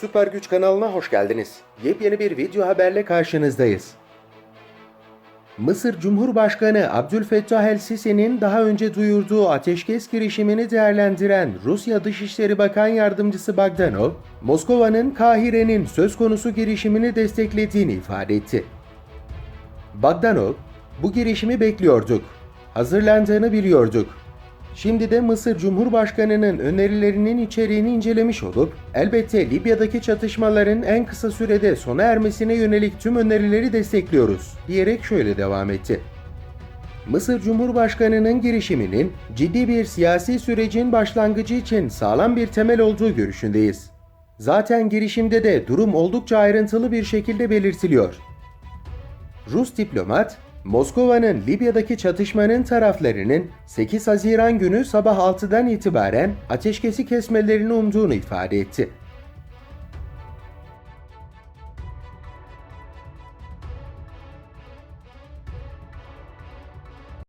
Süper Güç kanalına hoş geldiniz. Yepyeni bir video haberle karşınızdayız. Mısır Cumhurbaşkanı Abdülfettah el-Sisi'nin daha önce duyurduğu ateşkes girişimini değerlendiren Rusya Dışişleri Bakan Yardımcısı Bagdanov, Moskova'nın Kahire'nin söz konusu girişimini desteklediğini ifade etti. Bagdanov, bu girişimi bekliyorduk. Hazırlandığını biliyorduk. Şimdi de Mısır Cumhurbaşkanı'nın önerilerinin içeriğini incelemiş olup, elbette Libya'daki çatışmaların en kısa sürede sona ermesine yönelik tüm önerileri destekliyoruz, diyerek şöyle devam etti. Mısır Cumhurbaşkanı'nın girişiminin ciddi bir siyasi sürecin başlangıcı için sağlam bir temel olduğu görüşündeyiz. Zaten girişimde de durum oldukça ayrıntılı bir şekilde belirtiliyor. Rus diplomat, Moskova'nın Libya'daki çatışmanın taraflarının 8 Haziran günü sabah 6'dan itibaren ateşkesi kesmelerini umduğunu ifade etti.